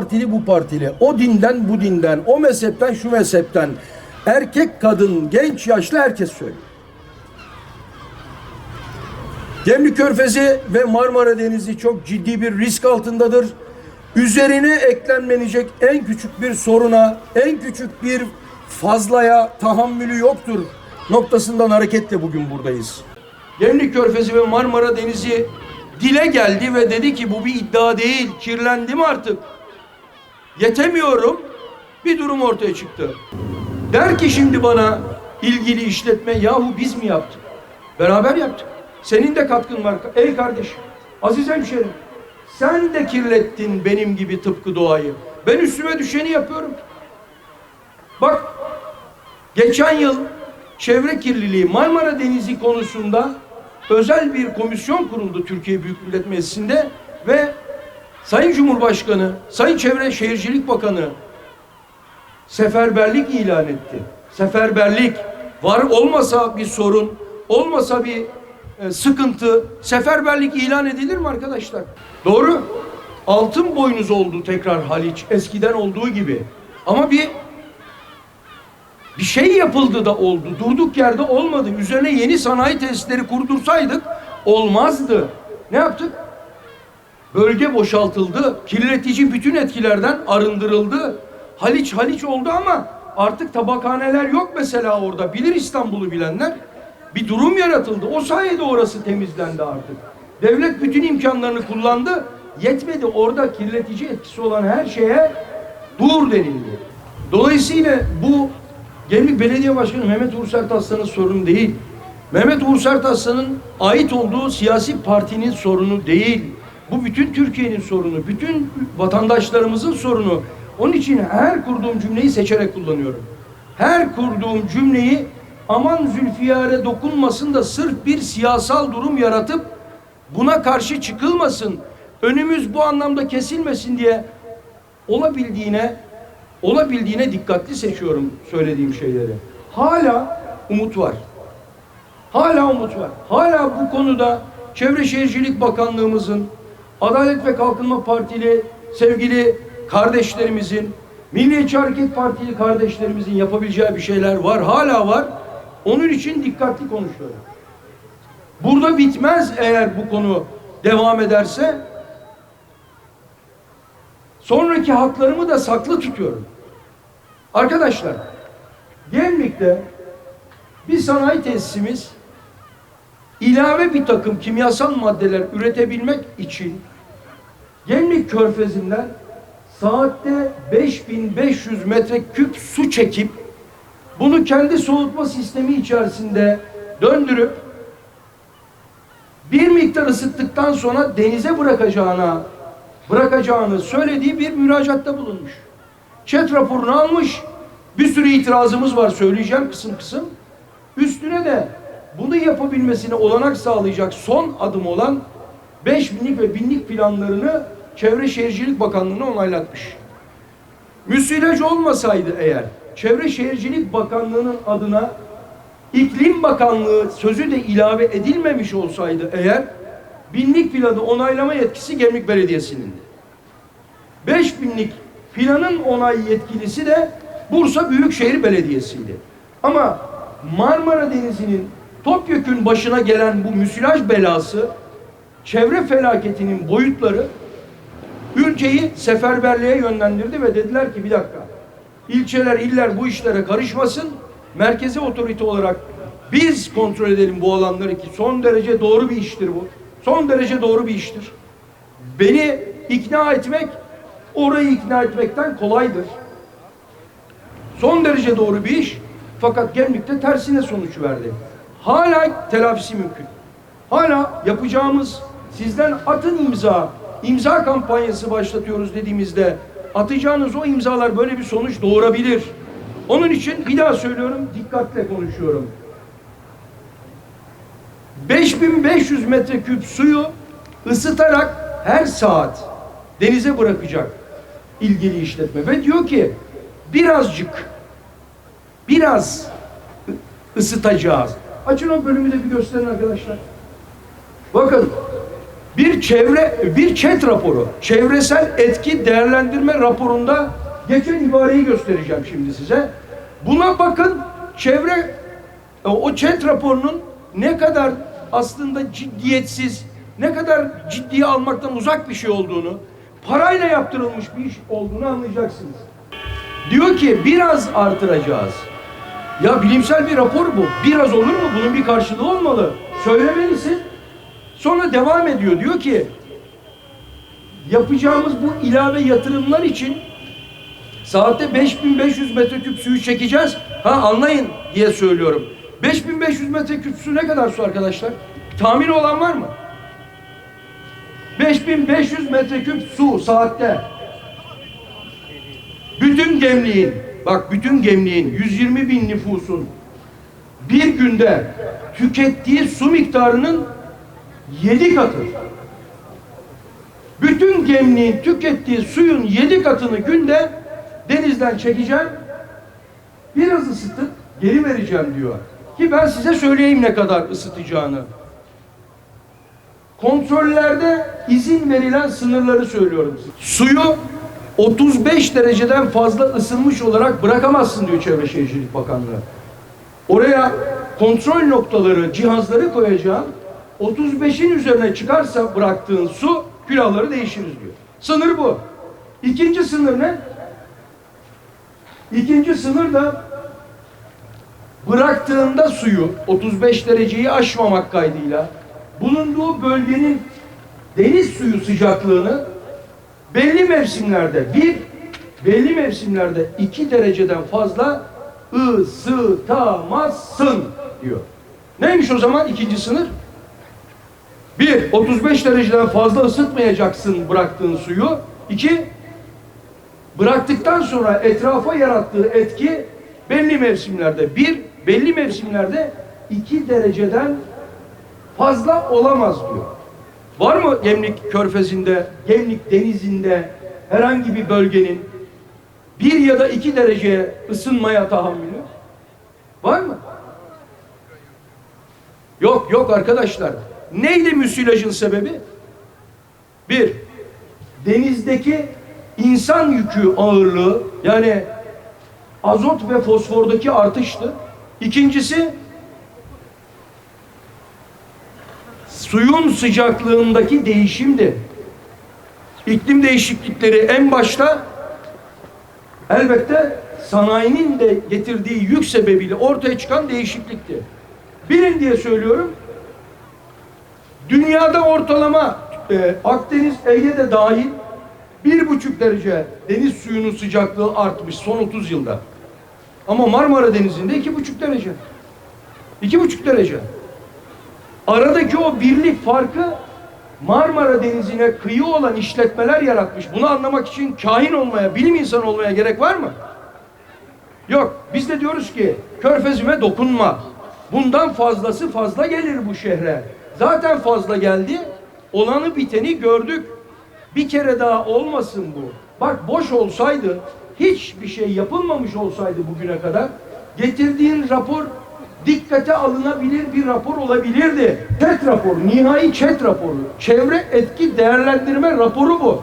partili bu partili, o dinden bu dinden, o mezhepten şu mezhepten, erkek, kadın, genç, yaşlı herkes söylüyor. Gemlik Körfezi ve Marmara Denizi çok ciddi bir risk altındadır. Üzerine eklenmenecek en küçük bir soruna, en küçük bir fazlaya tahammülü yoktur noktasından hareketle bugün buradayız. Gemlik Körfezi ve Marmara Denizi dile geldi ve dedi ki bu bir iddia değil, kirlendim artık. Yetemiyorum. Bir durum ortaya çıktı. Der ki şimdi bana ilgili işletme yahu biz mi yaptık? Beraber yaptık. Senin de katkın var. Ey kardeşim, aziz hemşerim. Sen de kirlettin benim gibi tıpkı doğayı. Ben üstüme düşeni yapıyorum. Bak, geçen yıl çevre kirliliği Marmara Denizi konusunda özel bir komisyon kuruldu Türkiye Büyük Millet Meclisi'nde ve Sayın Cumhurbaşkanı, Sayın Çevre Şehircilik Bakanı seferberlik ilan etti. Seferberlik var olmasa bir sorun, olmasa bir e, sıkıntı, seferberlik ilan edilir mi arkadaşlar? Doğru. Altın boynuz oldu tekrar Haliç eskiden olduğu gibi. Ama bir bir şey yapıldı da oldu. Durduk yerde olmadı. Üzerine yeni sanayi tesisleri kurdursaydık olmazdı. Ne yaptık? Bölge boşaltıldı. Kirletici bütün etkilerden arındırıldı. Haliç Haliç oldu ama artık tabakhaneler yok mesela orada. Bilir İstanbul'u bilenler. Bir durum yaratıldı. O sayede orası temizlendi artık. Devlet bütün imkanlarını kullandı. Yetmedi. Orada kirletici etkisi olan her şeye dur denildi. Dolayısıyla bu Gemlik Belediye Başkanı Mehmet Uğur Sertaslan'ın sorunu değil. Mehmet Uğur Sertaslan'ın ait olduğu siyasi partinin sorunu değil. Bu bütün Türkiye'nin sorunu, bütün vatandaşlarımızın sorunu. Onun için her kurduğum cümleyi seçerek kullanıyorum. Her kurduğum cümleyi aman Zülfiyar'e dokunmasın da sırf bir siyasal durum yaratıp buna karşı çıkılmasın, önümüz bu anlamda kesilmesin diye olabildiğine olabildiğine dikkatli seçiyorum söylediğim şeyleri. Hala umut var. Hala umut var. Hala bu konuda Çevre Şehircilik Bakanlığımızın, Adalet ve Kalkınma Partili sevgili kardeşlerimizin, Milliyetçi Hareket Partili kardeşlerimizin yapabileceği bir şeyler var. Hala var. Onun için dikkatli konuşuyorum. Burada bitmez eğer bu konu devam ederse. Sonraki haklarımı da saklı tutuyorum. Arkadaşlar, Gemlik'te bir sanayi tesisimiz ilave bir takım kimyasal maddeler üretebilmek için Gemlik Körfezi'nden saatte 5500 metreküp su çekip bunu kendi soğutma sistemi içerisinde döndürüp bir miktar ısıttıktan sonra denize bırakacağına bırakacağını söylediği bir müracaatta bulunmuş. Çet raporunu almış. Bir sürü itirazımız var söyleyeceğim kısım kısım. Üstüne de bunu yapabilmesine olanak sağlayacak son adım olan 5 binlik ve binlik planlarını Çevre Şehircilik Bakanlığı'na onaylatmış. Müsilaj olmasaydı eğer Çevre Şehircilik Bakanlığı'nın adına İklim Bakanlığı sözü de ilave edilmemiş olsaydı eğer binlik planı onaylama yetkisi Gemlik Belediyesi'nin. 5 binlik planın onay yetkilisi de Bursa Büyükşehir Belediyesi'ydi. Ama Marmara Denizi'nin topyekün başına gelen bu müsilaj belası çevre felaketinin boyutları ülkeyi seferberliğe yönlendirdi ve dediler ki bir dakika ilçeler, iller bu işlere karışmasın. Merkezi otorite olarak biz kontrol edelim bu alanları ki son derece doğru bir iştir bu. Son derece doğru bir iştir. Beni ikna etmek orayı ikna etmekten kolaydır. Son derece doğru bir iş fakat Gemlik'te tersine sonuç verdi. Hala telafisi mümkün. Hala yapacağımız sizden atın imza, imza kampanyası başlatıyoruz dediğimizde atacağınız o imzalar böyle bir sonuç doğurabilir. Onun için bir daha söylüyorum, dikkatle konuşuyorum. 5500 metreküp suyu ısıtarak her saat denize bırakacak ilgili işletme ve diyor ki birazcık biraz ısıtacağız. Açın o bölümü de bir gösterin arkadaşlar. Bakın bir çevre bir ÇED raporu, çevresel etki değerlendirme raporunda geçen ibareyi göstereceğim şimdi size. Buna bakın çevre e, o ÇED raporunun ne kadar aslında ciddiyetsiz, ne kadar ciddiye almaktan uzak bir şey olduğunu, parayla yaptırılmış bir iş olduğunu anlayacaksınız. Diyor ki biraz artıracağız. Ya bilimsel bir rapor bu. Biraz olur mu? Bunun bir karşılığı olmalı. Söylemelisin. Sonra devam ediyor. Diyor ki yapacağımız bu ilave yatırımlar için saatte 5500 metreküp suyu çekeceğiz. Ha anlayın diye söylüyorum. 5500 metreküp su ne kadar su arkadaşlar? Tahmini olan var mı? 5500 metreküp su saatte. Bütün Gemliğin, bak bütün Gemliğin 120 bin nüfusun bir günde tükettiği su miktarının 7 katı. Bütün Gemliğin tükettiği suyun 7 katını günde denizden çekeceğim. Biraz ısıtıp geri vereceğim diyor. Ki ben size söyleyeyim ne kadar ısıtacağını. Kontrollerde izin verilen sınırları söylüyorum size. Suyu 35 dereceden fazla ısınmış olarak bırakamazsın diyor Çevre Şehircilik Bakanlığı. Oraya kontrol noktaları, cihazları koyacağım. 35'in üzerine çıkarsa bıraktığın su külahları değişiriz diyor. Sınır bu. İkinci sınır ne? İkinci sınır da bıraktığında suyu 35 dereceyi aşmamak kaydıyla bulunduğu bölgenin deniz suyu sıcaklığını belli mevsimlerde bir, belli mevsimlerde iki dereceden fazla ısıtamazsın diyor. Neymiş o zaman ikinci sınır? Bir, 35 dereceden fazla ısıtmayacaksın bıraktığın suyu. İki, bıraktıktan sonra etrafa yarattığı etki belli mevsimlerde bir, belli mevsimlerde iki dereceden fazla olamaz diyor. Var mı Gemlik Körfezi'nde, Gemlik Denizi'nde herhangi bir bölgenin bir ya da iki dereceye ısınmaya tahammülü? Var mı? Yok yok arkadaşlar. Neydi müsilajın sebebi? Bir, denizdeki insan yükü ağırlığı yani azot ve fosfordaki artıştı. İkincisi suyun sıcaklığındaki değişimdi. İklim değişiklikleri en başta elbette sanayinin de getirdiği yük sebebiyle ortaya çıkan değişiklikti. Bilin diye söylüyorum. Dünyada ortalama e, Akdeniz, Ege'de dahil bir buçuk derece deniz suyunun sıcaklığı artmış son 30 yılda. Ama Marmara Denizi'nde iki buçuk derece. İki buçuk derece. Aradaki o birlik farkı Marmara Denizi'ne kıyı olan işletmeler yaratmış. Bunu anlamak için kahin olmaya, bilim insanı olmaya gerek var mı? Yok. Biz de diyoruz ki körfezime dokunma. Bundan fazlası fazla gelir bu şehre. Zaten fazla geldi. Olanı biteni gördük. Bir kere daha olmasın bu. Bak boş olsaydı, hiçbir şey yapılmamış olsaydı bugüne kadar getirdiğin rapor dikkate alınabilir bir rapor olabilirdi. ÇED raporu, nihai ÇED raporu, çevre etki değerlendirme raporu bu.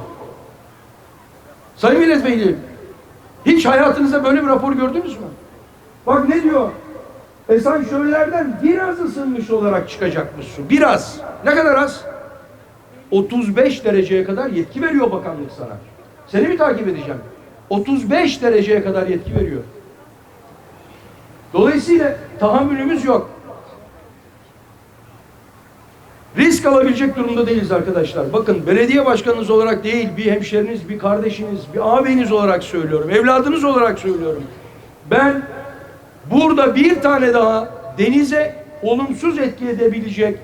Sayın Milletvekili, hiç hayatınızda böyle bir rapor gördünüz mü? Bak ne diyor? Esansörlerden biraz ısınmış olarak çıkacakmış su. Biraz. Ne kadar az? 35 dereceye kadar yetki veriyor bakanlık sana. Seni mi takip edeceğim? 35 dereceye kadar yetki veriyor. Dolayısıyla tahammülümüz yok. Risk alabilecek durumda değiliz arkadaşlar. Bakın belediye başkanınız olarak değil, bir hemşeriniz, bir kardeşiniz, bir ağabeyiniz olarak söylüyorum, evladınız olarak söylüyorum. Ben burada bir tane daha denize olumsuz etki edebilecek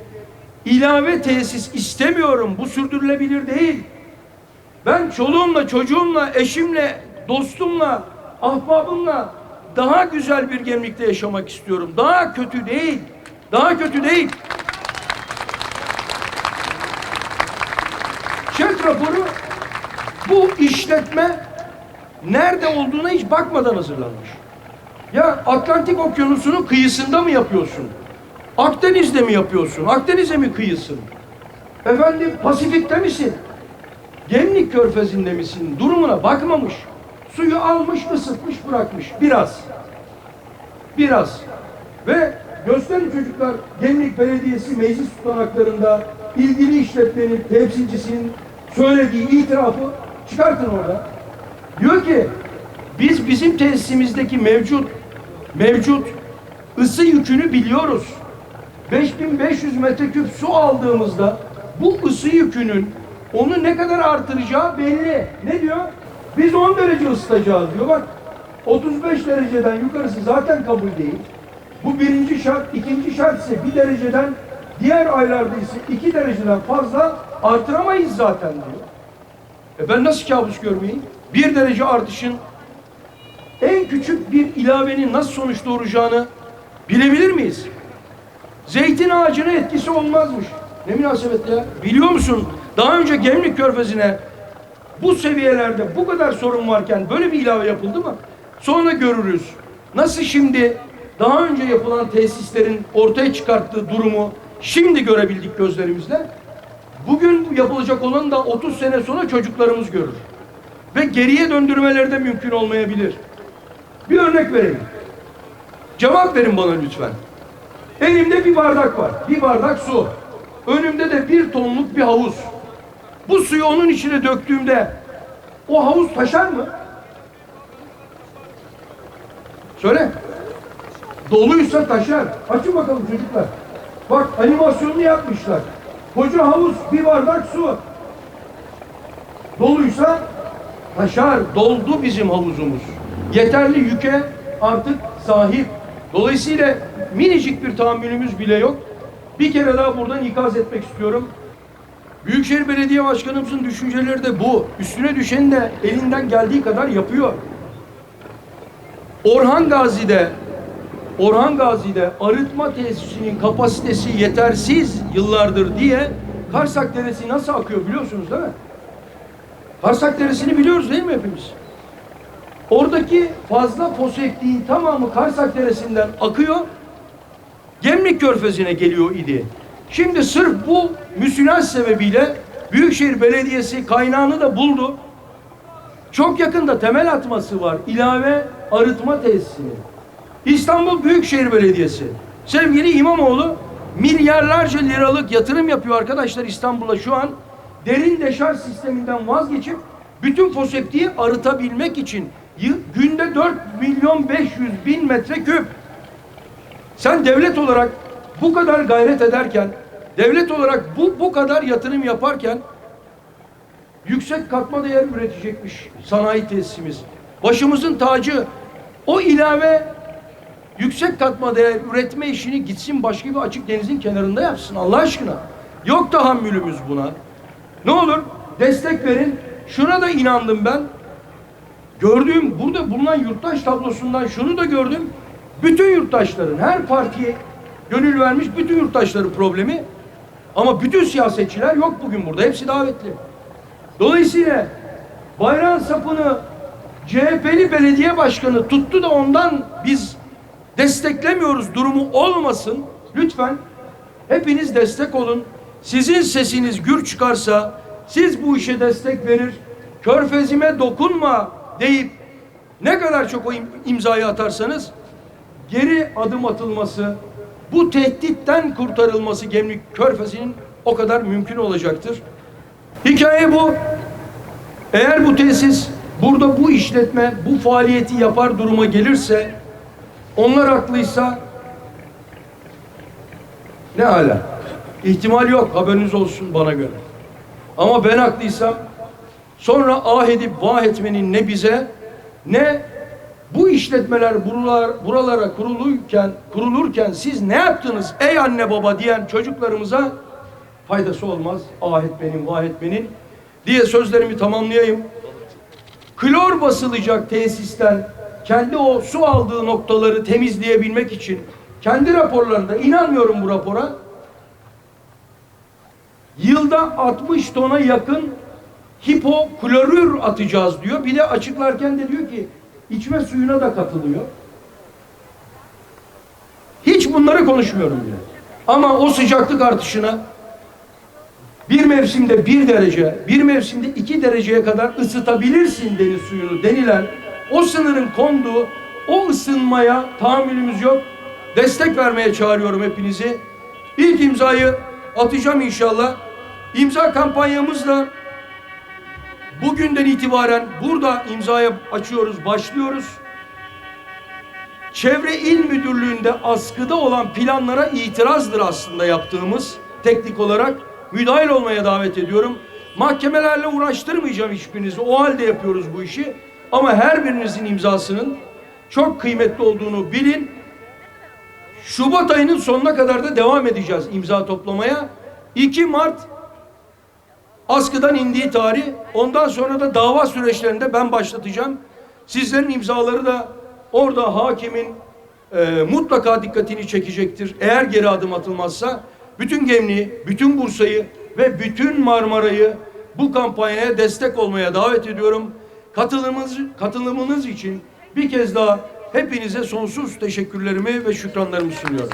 ilave tesis istemiyorum. Bu sürdürülebilir değil. Ben çoluğumla, çocuğumla, eşimle, dostumla, ahbabımla daha güzel bir gemlikte yaşamak istiyorum. Daha kötü değil. Daha kötü değil. ÇED raporu bu işletme nerede olduğuna hiç bakmadan hazırlanmış. Ya Atlantik Okyanusu'nun kıyısında mı yapıyorsun? Akdeniz'de mi yapıyorsun? Akdeniz'e mi kıyısın? Efendim Pasifik'te misin? Gemlik körfezinde misin? Durumuna bakmamış. Suyu almış, ısıtmış, bırakmış. Biraz. Biraz. Ve gösterin çocuklar Gemlik Belediyesi meclis tutanaklarında ilgili işletmenin temsilcisinin söylediği itirafı çıkartın orada. Diyor ki biz bizim tesisimizdeki mevcut mevcut ısı yükünü biliyoruz. 5500 metreküp su aldığımızda bu ısı yükünün onu ne kadar artıracağı belli. Ne diyor? Biz 10 derece ısıtacağız diyor. Bak 35 dereceden yukarısı zaten kabul değil. Bu birinci şart. ikinci şart ise bir dereceden diğer aylarda ise iki dereceden fazla artıramayız zaten diyor. E ben nasıl kabus görmeyeyim? Bir derece artışın en küçük bir ilavenin nasıl sonuç doğuracağını bilebilir miyiz? Zeytin ağacına etkisi olmazmış. Ne münasebet ya? Biliyor musun? Daha önce Gemlik Körfezi'ne bu seviyelerde bu kadar sorun varken böyle bir ilave yapıldı mı? Sonra görürüz. Nasıl şimdi daha önce yapılan tesislerin ortaya çıkarttığı durumu şimdi görebildik gözlerimizle. Bugün yapılacak olan da 30 sene sonra çocuklarımız görür. Ve geriye döndürmeleri de mümkün olmayabilir. Bir örnek vereyim. Cevap verin bana lütfen. Elimde bir bardak var. Bir bardak su. Önümde de bir tonluk bir havuz. Bu suyu onun içine döktüğümde o havuz taşar mı? Söyle. Doluysa taşar. Açın bakalım çocuklar. Bak animasyonunu yapmışlar. Koca havuz, bir bardak su. Doluysa taşar. Doldu bizim havuzumuz. Yeterli yüke artık sahip. Dolayısıyla minicik bir tahammülümüz bile yok. Bir kere daha buradan ikaz etmek istiyorum. Büyükşehir Belediye Başkanımızın düşünceleri de bu. Üstüne düşeni de elinden geldiği kadar yapıyor. Orhan Gazi'de Orhan Gazi'de arıtma tesisinin kapasitesi yetersiz yıllardır diye Karsak Deresi nasıl akıyor biliyorsunuz değil mi? Karsak Deresi'ni biliyoruz değil mi hepimiz? Oradaki fazla foseptiğin tamamı Karsak Deresi'nden akıyor. Gemlik Körfezi'ne geliyor idi. Şimdi sırf bu müsilaj sebebiyle Büyükşehir Belediyesi kaynağını da buldu. Çok yakında temel atması var. ilave arıtma tesisinin. İstanbul Büyükşehir Belediyesi. Sevgili İmamoğlu milyarlarca liralık yatırım yapıyor arkadaşlar İstanbul'a şu an. Derin deşarj sisteminden vazgeçip bütün foseptiği arıtabilmek için günde 4 milyon 500 bin metreküp sen devlet olarak bu kadar gayret ederken, devlet olarak bu bu kadar yatırım yaparken yüksek katma değer üretecekmiş sanayi tesisimiz. Başımızın tacı o ilave yüksek katma değer üretme işini gitsin başka bir açık denizin kenarında yapsın Allah aşkına. Yok tahammülümüz buna. Ne olur destek verin. Şuna da inandım ben. Gördüğüm burada bulunan yurttaş tablosundan şunu da gördüm. Bütün yurttaşların her partiye gönül vermiş bütün yurttaşların problemi ama bütün siyasetçiler yok bugün burada. Hepsi davetli. Dolayısıyla bayrağın sapını CHP'li belediye başkanı tuttu da ondan biz desteklemiyoruz durumu olmasın. Lütfen hepiniz destek olun. Sizin sesiniz gür çıkarsa siz bu işe destek verir. Körfezime dokunma deyip ne kadar çok o im- imzayı atarsanız geri adım atılması, bu tehditten kurtarılması Gemlik Körfezi'nin o kadar mümkün olacaktır. Hikaye bu. Eğer bu tesis burada bu işletme bu faaliyeti yapar duruma gelirse onlar haklıysa ne hala? İhtimal yok haberiniz olsun bana göre. Ama ben haklıysam sonra ah edip vah etmenin ne bize ne bu işletmeler buralar, buralara kurulurken kurulurken siz ne yaptınız ey anne baba diyen çocuklarımıza faydası olmaz. Ah etmenin vah etmenin diye sözlerimi tamamlayayım. Klor basılacak tesisten kendi o su aldığı noktaları temizleyebilmek için kendi raporlarında inanmıyorum bu rapora yılda 60 tona yakın hipoklorür atacağız diyor. Bir de açıklarken de diyor ki içme suyuna da katılıyor. Hiç bunları konuşmuyorum bile. Ama o sıcaklık artışına bir mevsimde bir derece, bir mevsimde iki dereceye kadar ısıtabilirsin deniz suyunu denilen o sınırın konduğu o ısınmaya tahammülümüz yok. Destek vermeye çağırıyorum hepinizi. İlk imzayı atacağım inşallah. İmza kampanyamızla bugünden itibaren burada imzaya açıyoruz, başlıyoruz. Çevre İl Müdürlüğü'nde askıda olan planlara itirazdır aslında yaptığımız teknik olarak. Müdahil olmaya davet ediyorum. Mahkemelerle uğraştırmayacağım hiçbirinizi. O halde yapıyoruz bu işi. Ama her birinizin imzasının çok kıymetli olduğunu bilin. Şubat ayının sonuna kadar da devam edeceğiz imza toplamaya. 2 Mart askıdan indiği tarih. Ondan sonra da dava süreçlerinde ben başlatacağım. Sizlerin imzaları da orada hakimin e, mutlaka dikkatini çekecektir. Eğer geri adım atılmazsa bütün Gemliği, bütün Bursa'yı ve bütün Marmara'yı bu kampanyaya destek olmaya davet ediyorum. Katılımınız, katılımınız için bir kez daha hepinize sonsuz teşekkürlerimi ve şükranlarımı sunuyorum.